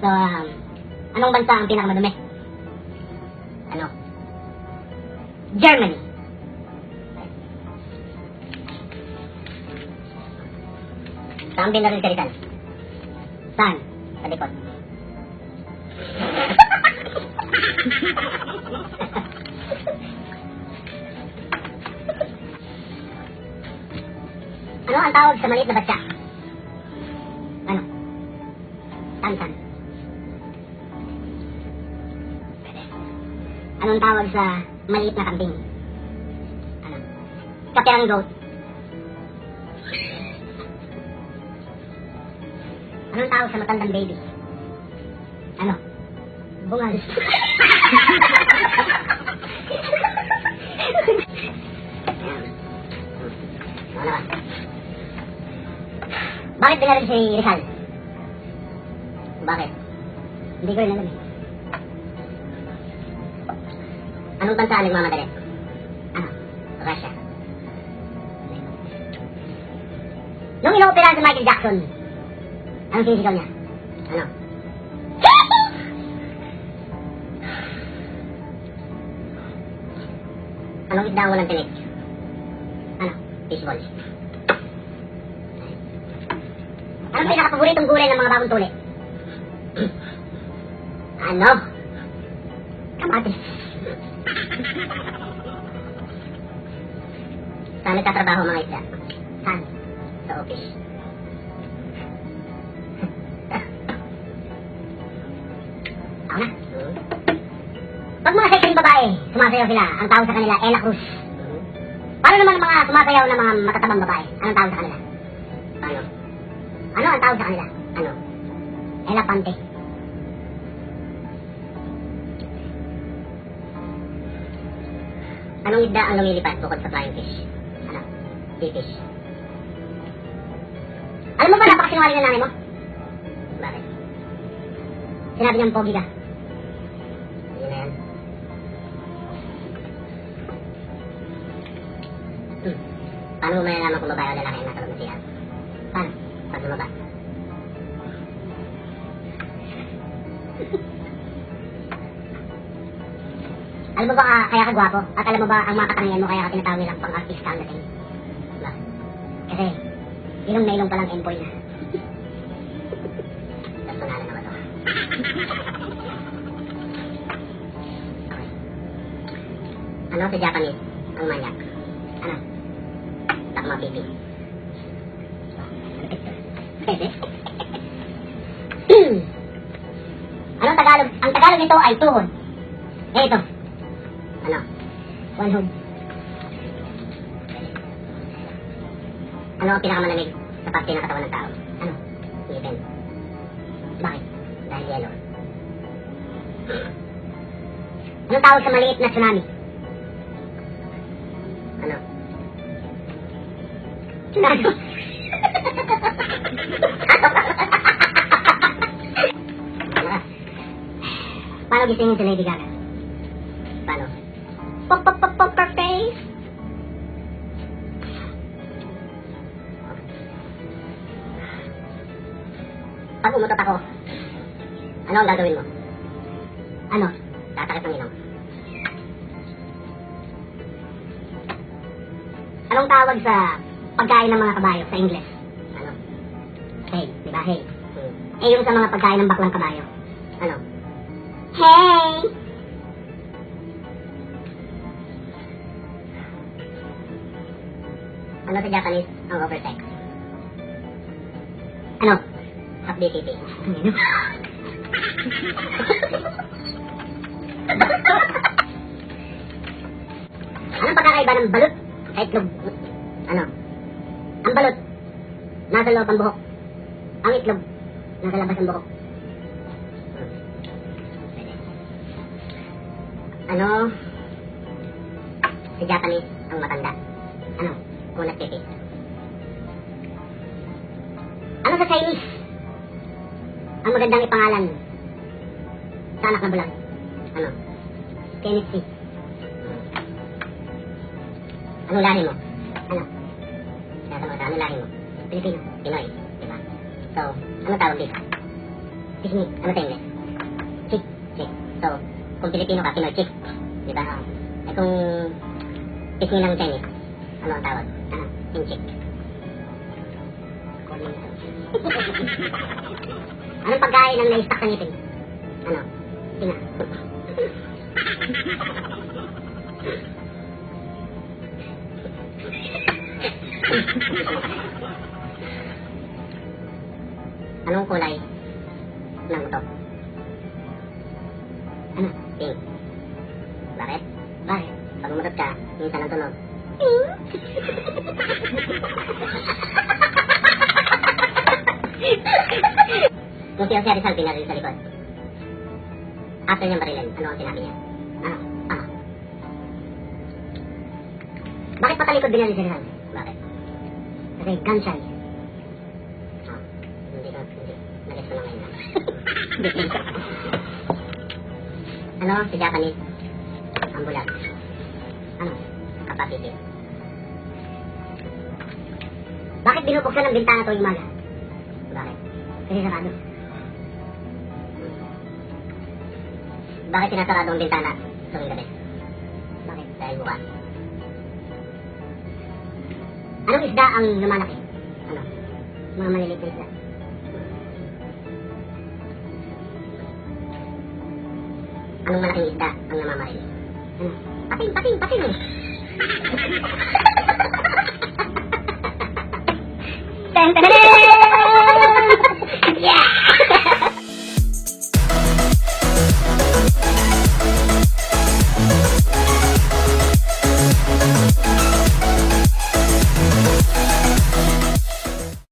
So, um, anong bansa ang pinakamadumi? Ano? Germany. Saan binaril ka Rizal? Saan? Sa likod. ano ang tawag sa maliit na batya? Ano? Tantan. Anong tawag sa maliit na kambing? Ano? Kapirang goat. Anong tawag sa matandang baby? Ano? Bungal. Bakit binaril si Rizal? Bakit? Hindi ko rin alam eh. Anong bansa ang nagmamadali? Ano? Russia. Nung inooperahan si Michael Jackson, anong sinisigaw niya? Ano? Anong isda ang walang tinik? Ano? Fishball. Anong pinaka-paboritong gulay ng mga bagong tuli? ano? Kamatis. Saan nagtatrabaho mga isda? Saan? Sa office. Ako na. Pag mga sexy babae, sumasayaw sila, ang tawag sa kanila, Ella Cruz. Paano naman mga sumasayaw na mga matatabang babae? Anong tawag sa kanila? Paano? Ano ang tawag sa kanila? Ano? Ella Anong isda ang lumilipad bukod sa flying fish? Ano? Sea fish. Alam mo ba napakasinungaling ng nanay mo? Bakit? Sinabi niyang pogi ka. Yun na yan. Hmm. Paano mo malalaman kung babae o lalaki ang nasa loob ng siya? Paano? Pag lumaba. alam mo ba ka, kaya ka gwapo? At alam mo ba ang mga katangian mo kaya ka tinatawag nilang pang-artista ang dating? Diba? Kasi, ilong na ilong palang emboy na. Tapos pangalan na ba ito? Okay. Ano sa Japanese? Ang manyak. Ano? Takma pipi. Pwede? Anong Tagalog? Ang Tagalog nito ay tuhod. Eh, ito. Ano? One hood. Ano ang pinakamalamig sa parte ng katawan ng tao? Ano? Ngipin. Bakit? Dahil yellow. Anong tawag sa maliit na tsunami? Ano? Tsunami. Paano gisingin si Lady Gaga? Her face. Pag umutot ako, ano ang gagawin mo? Ano? Tatakip ng ilong. Anong tawag sa pagkain ng mga kabayo sa English? Ano? Hey, di ba? Hey. Hmm. Eh, yung sa mga pagkain ng baklang kabayo. Ano? Hey! Ano sa Japanese ang overtext? Ano? BTT. Anong pagkakaiba ng balot sa itlog? Ano? Ang balot, nasa loob ang buhok. Ang itlog, nasa labas ang buhok. Ano? Sa Japanese, ang matanda. Ano? Kunat pipi. Ano sa Chinese? Ang magandang ipangalan sa anak na bulag. Ano? Kenneth C. Anong lahi mo? Ano? Kaya sa mga ano lahi mo? Pilipino. Pinoy. Diba? So, ano tawag dito? Pisngi. Ano sa English? Chick. Chick. So, kung Pilipino ka, Pinoy chick. Di ba? Eh kung pisngi ng Chinese, ano ang tawag? Ano? Inchick. Anong pagkain ang naistak sa ngipin? Ano? Tina. Anong kulay ng buto? Ano? Pink. Bakit? Bakit? Pag umutot ka, minsan ang tunog. Si Rizal pinaril sa likod. After niyang barilin, ano ang sinabi niya? Ano? Ano? Bakit patalikod binaril si Rizal? Bakit? Kasi gun shy. Ah, hindi ko, hindi. Nagets ko na ngayon. ano? Si Japanese. Ang bulag. Ano? Kapatid. Bakit binubuksan ng bintana tuwing umaga? Bakit? Kasi sarado. Bakit sinasarado ang bintana tuwing gabi? Bakit? Dahil bukas. Anong isda ang lumalaki? Ano? Mga maliliit na isda. Anong malaking isda ang namamaril? Ano? Pating, pating, pating. dun dun dun dun